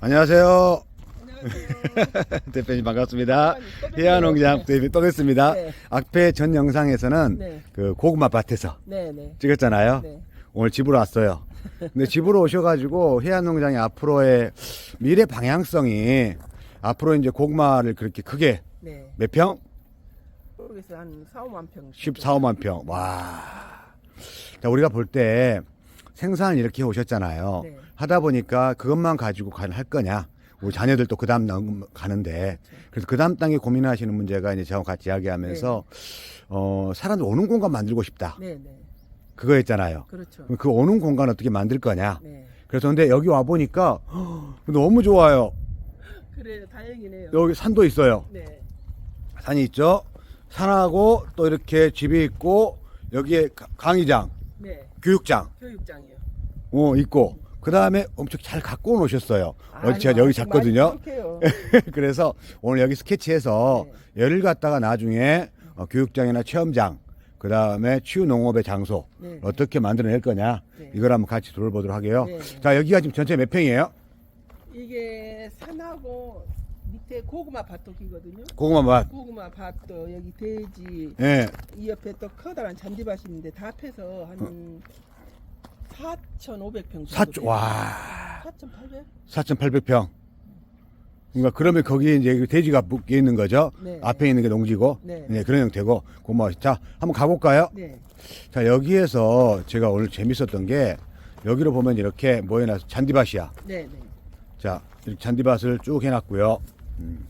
안녕하세요. 대표님 반갑습니다. 해안농장 대표 또 뵙습니다. 네. 앞에 전 영상에서는 네. 그 고구마 밭에서 네, 네. 찍었잖아요. 네. 오늘 집으로 왔어요. 근데 집으로 오셔가지고 해안 농장의 앞으로의 미래 방향성이 앞으로 이제 고구마를 그렇게 크게 네. 몇 평? 모르겠어요. 한 4, 5만 평. 14, 5만 평. 와. 자, 우리가 볼 때 생산 이렇게 오셨잖아요. 네. 하다 보니까 그것만 가지고 가- 할 거냐. 우리 자녀들도 그 다음 가는데. 그래서 그 다음 땅에 고민하시는 문제가 이제 저와 같이 이야기하면서, 어, 사람들 오는 공간 만들고 싶다. 네, 네. 그거였잖아요. 그렇죠. 그럼 그 오는 공간 어떻게 만들 거냐. 네. 그래서 근데 여기 와 보니까 너무 좋아요. 그래요. 다행이네요. 여기 산도 있어요. 네. 산이 있죠. 산하고 또 이렇게 집이 있고 여기에 가- 강의장, 네. 교육장 교육장이요. 어 있고 그 다음에 엄청 잘 갖고 오셨어요. 어제 제가 아니요, 여기 아직 잤거든요. 그래서 오늘 여기 스케치해서 네. 열을 갖다가 나중에 어, 교육장이나 체험장 그 다음에 치유 농업의 장소 네. 어떻게 만들어낼 거냐 네. 이걸 한번 같이 돌보도록 하게요. 네, 네. 자 여기가 지금 전체 몇 평이에요? 이게 산하고 밑에 고구마 밭도기거든요. 고구마 맛. 고구마 밭도 여기 돼지 예. 이 옆에 또 커다란 잔디밭이 있는데 다 합해서 한 4,500평 정도. 사조 돼요. 와 4,800? 4,800평. 그러니까 그러면 거기에 이제 그 돼지가 묶여 있는 거죠. 네. 앞에 있는 게 농지고. 네. 그런 형태고. 고마워. 자, 한번 가볼까요? 네. 자, 여기에서 제가 오늘 재밌었던 게 여기로 보면 이렇게 모여놔서 잔디밭이야. 네, 네. 자, 이렇게 잔디밭을 쭉 해놨고요. 음.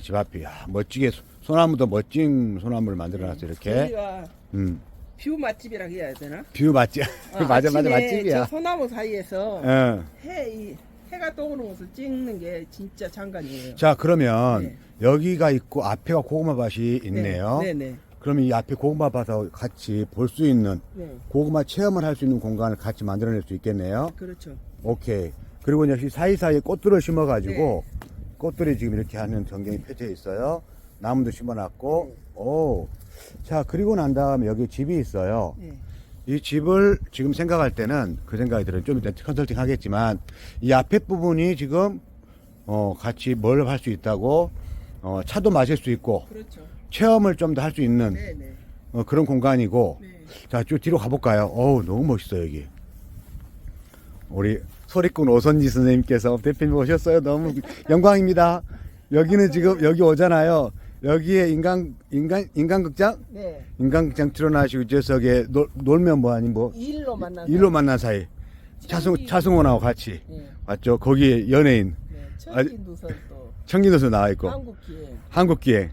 집 앞이, 야, 멋지게 소- 소나무도 멋진 소나무를 만들어놨어요. 이렇게. 여기가 음. 뷰 맛집이라 해야 되나? 뷰 맛집. 어, 맞아, 맞아, 아침에 맛집이야. 저 소나무 사이에서 예. 해, 이, 해가 떠오르는 것을 찍는 게 진짜 장관이에요. 자, 그러면 네. 여기가 있고 앞에가 고구마 밭이 있네요. 네, 네, 그러면 이 앞에 고구마 밭하고 같이 볼 수 있는 네. 고구마 체험을 할 수 있는 공간을 같이 만들어낼 수 있겠네요. 그렇죠. 오케이. 그리고 역시 사이사이에 꽃들을 심어가지고 네. 꽃들이 지금 이렇게 하는 전경이 펼쳐 있어요. 나무도 심어놨고, 오. 자, 그리고 난 다음에 여기 집이 있어요. 네. 이 집을 지금 생각할 때는 그 생각이 들어요. 좀 이따 컨설팅 하겠지만 이 앞에 부분이 지금 어, 같이 뭘 할 수 있다고 어, 차도 마실 수 있고 그렇죠. 체험을 좀 더 할 수 있는 네, 네. 어, 그런 공간이고 네. 자, 쭉 뒤로 가볼까요? 어우, 너무 멋있어, 여기. 우리 소리꾼 오선지 선생님께서 대표님 오셨어요. 너무 영광입니다. 여기는 지금, 여기 오잖아요. 여기에 인간, 인간, 인간극장? 네. 인간극장 틀어놔시고, 저석에 놀, 놀면 뭐하니, 뭐. 일로 만난 일로 만난 사이. 차승. 차승원하고 같이. 네. 맞죠? 거기에 연예인. 네. 청기누선 또 청기도서 나와 있고. 한국기에 한국기행.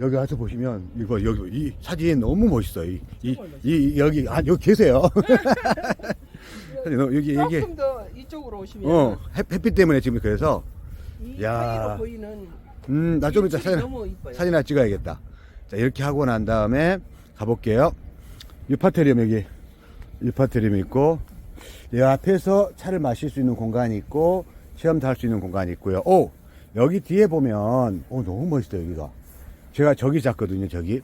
여기 와서 보시면 이거 여기 이 사진 너무 멋있어. 이, 이, 이 여기 아 여기 계세요. 너 여기 여기 조금 더 이쪽으로 오시면 어 햇- 햇빛 때문에 지금 그래서 이 야. 사이로 보이는 음 나 좀 이따 사진. 사진 하나 찍어야겠다. 자 이렇게 하고 난 다음에 가볼게요. 유파테리움 여기 유파테리움 있고 이 앞에서 차를 마실 수 있는 공간이 있고 체험도 할 수 있는 공간이 있고요. 오 여기 뒤에 보면 오 너무 멋있다 여기가. 제가 저기 잤거든요 저기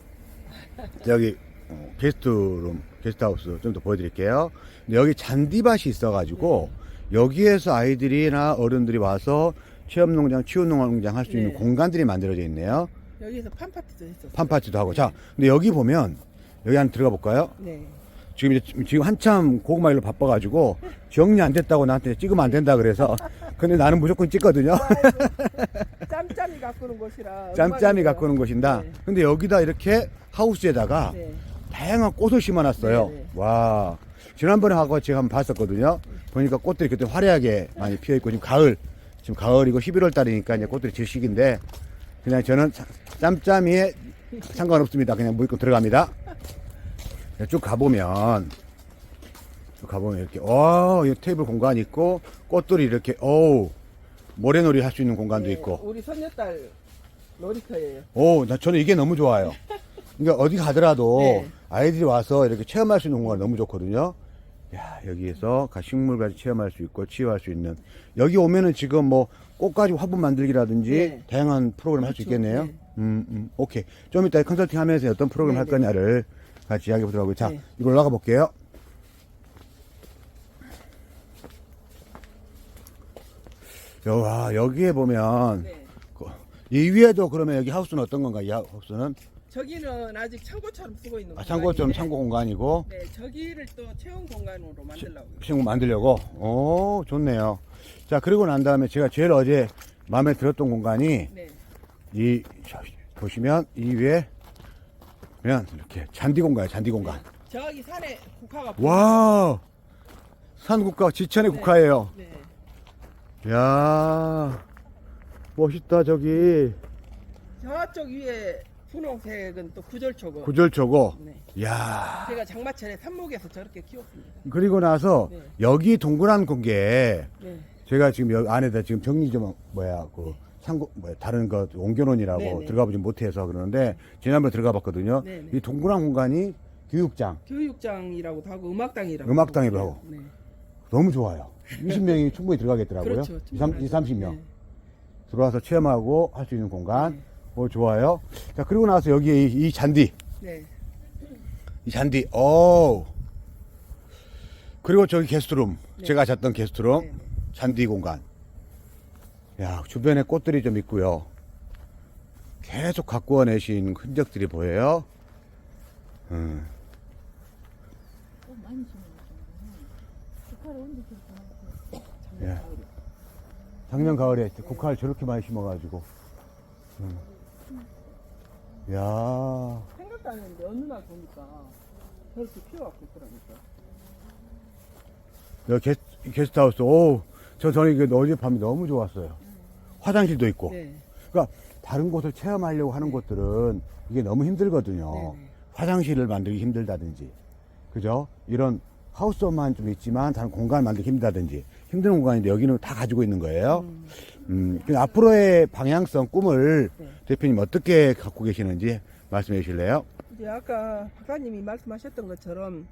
여기 어, 게스트룸 게스트하우스 좀 더 보여드릴게요. 여기 잔디밭이 있어가지고 여기에서 아이들이나 어른들이 와서 체험농장, 치유농장 할 수 있는 네. 공간들이 만들어져 있네요. 여기서 판파티도 했었어요. 판파티도 하고. 자, 근데 여기 보면 여기 한 들어가 볼까요? 네. 지금 이제 지금 한참 고구마 일로 바빠가지고 정리 안 됐다고 나한테 찍으면 안 된다 그래서 근데 나는 무조건 찍거든요. 짬짬이 가꾸는 곳이라 짬짬이. 가꾸는 곳인다. 네. 근데 여기다 이렇게 하우스에다가 네. 다양한 꽃을 심어놨어요. 네, 네. 와. 지난번에 하고 제가 한번 봤었거든요. 보니까 꽃들이 그때 화려하게 많이 피어 있고, 지금 가을, 지금 가을이고 11월 달이니까 이제 꽃들이 질 시기인데, 그냥 저는 자- 짬짬이에 상관없습니다. 그냥 무조건 들어갑니다. 쭉 가보면, 쭉 가보면 이렇게, 어, 이 테이블 공간 있고, 꽃들이 이렇게, 어우, 모래놀이 할 수 있는 공간도 네, 있고, 우리 손녀딸 놀이터예요. 오, 나 저는 이게 너무 좋아요. 그러니까 어디 가더라도 네. 아이들이 와서 이렇게 체험할 수 있는 공간이 너무 좋거든요. 야, 여기에서 가- 식물까지 체험할 수 있고 치유할 수 있는 여기 오면은 지금 뭐 꽃가지 화분 만들기라든지 네. 다양한 프로그램 할수 그렇죠. 있겠네요. 네. 음, 음, 오케이. 좀 이따 컨설팅 하면서 어떤 프로그램 네, 할 네. 거냐를 같이 이야기해 보도록 하고요. 자, 네. 이걸 나가 볼게요. 여, 와, 여기에 보면 네. 그- 이 위에도 그러면 여기 하우스는 어떤 건가? 이 하우스는 저기는 아직 창고처럼 쓰고 있는 아, 창고처럼 공간인데, 창고 공간이고 네, 저기를 또 체험 공간으로 만들려고. 시공 만들려고. 오, 좋네요. 자, 그리고 난 다음에 제가 제일 어제 마음에 들었던 공간이 네. 이 자, 보시면 이 위에 그냥 이렇게 잔디 공간이에요. 잔디 공간. 저기 산에 국화가 와, 산국가 지천의 네. 국화예요. 네. 야, 멋있다 저기 저쪽 위에 분홍색은 또 구절초고. 구절초고. 네. 야, 제가 장마철에 산목에서 저렇게 키웠습니다. 그리고 나서 네. 여기 동그란 공기에 네. 제가 지금 여기 안에다 지금 정리 좀 뭐야 그 상고 뭐 다른 거 옮겨놓으라고 네, 네. 들어가 보지 못해서 그러는데 지난번에 들어가 봤거든요. 네, 네. 이 동그란 공간이 교육장 교육장이라고도 하고 음악당이라고. 음악당이라고 하고. 네. 너무 좋아요. 20명이 충분히 들어가겠더라고요. 그렇죠. 2, 30명 네. 들어와서 체험하고 할 수 있는 공간. 네. 어, 좋아요. 자 그리고 나서 여기 이, 이 잔디, 네. 이 잔디. 오. 그리고 저기 게스트룸, 네. 제가 잤던 게스트룸, 네. 잔디 공간. 야 주변에 꽃들이 좀 있고요. 계속 가꾸어내신 흔적들이 보여요. 음. 예. 작년 가을에 국화를 저렇게 많이 심어가지고. 음. 야 생각도 안 했는데 어느 날 보니까 저렇게 키워갖고 있더라니까. 여기 게스트, 게스트하우스, 오, 저, 저는 이게 어젯밤이 너무 좋았어요. 화장실도 있고. 네. 그러니까 다른 곳을 체험하려고 하는 곳들은 이게 너무 힘들거든요. 네, 네. 화장실을 만들기 힘들다든지. 그죠? 이런 하우스만 좀 있지만 다른 공간 만들기 힘들다든지. 힘든 공간인데 여기는 다 가지고 있는 거예요. 음, 음, 그 앞으로의 방향성, 꿈을 네. 대표님 어떻게 갖고 계시는지 말씀해 주실래요? 이제 아까 박사님이 말씀하셨던 것처럼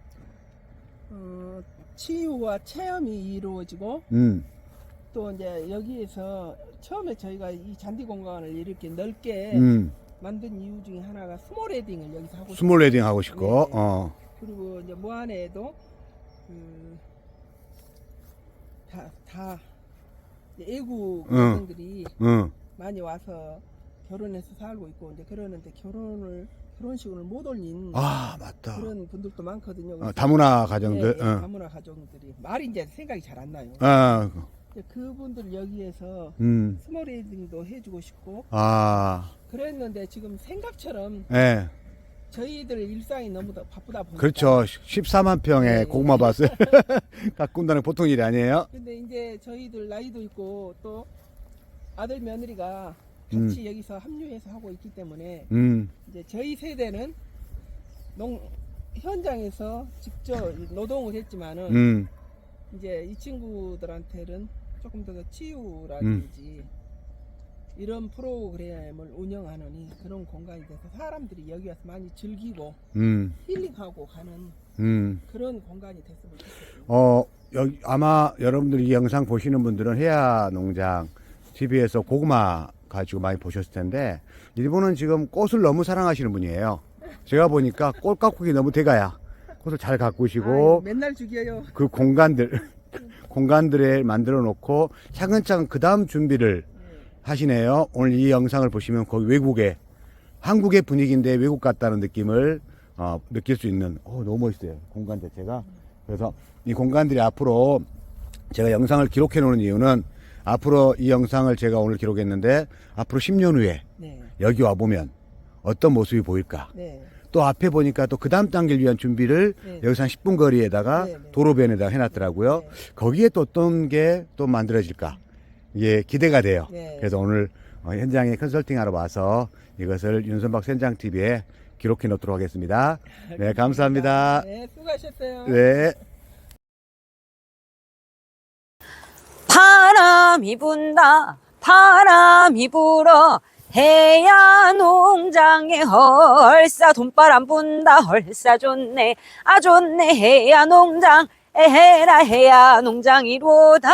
어, 치유와 체험이 이루어지고 음, 또 이제 여기에서 처음에 저희가 이 잔디 공간을 이렇게 넓게 음, 만든 이유 중에 하나가 스몰 헤딩을 여기서 하고 스몰 레딩 하고 싶고, 네. 어, 그리고 이제 무안에도 그, 다, 다 애국 응. 학생들이 응, 많이 와서 결혼해서 살고 있고 이제 그러는데 결혼을 결혼식을 못 올린 아, 맞다. 그런 분들도 많거든요. 어, 다문화 가정들, 예, 예, 어. 다문화 가정들이 말이 이제 생각이 잘 안 나요. 아, 이제 그분들 여기에서 음, 스몰 헤딩도 해주고 싶고 아, 그랬는데 지금 생각처럼 예, 저희들 일상이 너무 더 바쁘다 보니까 그렇죠. 14만 평의 네. 고구마 밭을 가꾼다는 게 보통 일이 아니에요. 근데 이제 저희들 나이도 있고 또 아들 며느리가 음. 같이 여기서 합류해서 하고 있기 때문에 음, 이제 저희 세대는 농 현장에서 직접 노동을 했지만은 음, 이제 이 친구들한테는 조금 더 치유라든지 음. 이런 프로그램을 운영하느니 그런 공간이 돼서 사람들이 여기 와서 많이 즐기고 음, 힐링하고 가는 음. 그런 공간이 됐으면 좋겠어요. 어, 여기 아마 여러분들이 이 영상 보시는 분들은 해야 농장 TV에서 고구마 가지고 많이 보셨을 텐데 이분은 지금 꽃을 너무 사랑하시는 분이에요. 제가 보니까 꽃 가꾸기 너무 대가야. 꽃을 잘 가꾸시고 아유, 맨날 죽여요. 그 공간들 공간들에 만들어 놓고 차근차근 그 다음 준비를 네. 하시네요. 오늘 이 영상을 보시면 거기 외국의 한국의 분위기인데 외국 같다는 느낌을 어, 느낄 수 있는 어, 너무 멋있어요. 공간 자체가. 그래서 이 공간들이 앞으로 제가 영상을 기록해 놓은 이유는 앞으로 이 영상을 제가 오늘 기록했는데 앞으로 10년 후에 네. 여기 와 보면 어떤 모습이 보일까? 네. 또 앞에 보니까 또 그 다음 단계를 위한 준비를 네. 여기서 한 10분 거리에다가 네, 네. 도로변에다가 해놨더라고요. 네. 거기에 또 어떤 게 또 만들어질까? 이게 기대가 돼요. 네. 그래서 오늘 어, 현장에 컨설팅하러 와서 이것을 윤선박 센장TV에 기록해 놓도록 하겠습니다. 네, 감사합니다. 네, 수고하셨어요. 네. 바람이 분다 바람이 불어 해야 농장에 헐싸 돈바람 분다 헐싸 좋네 아 좋네 해야 농장 에헤라 해야 농장이로다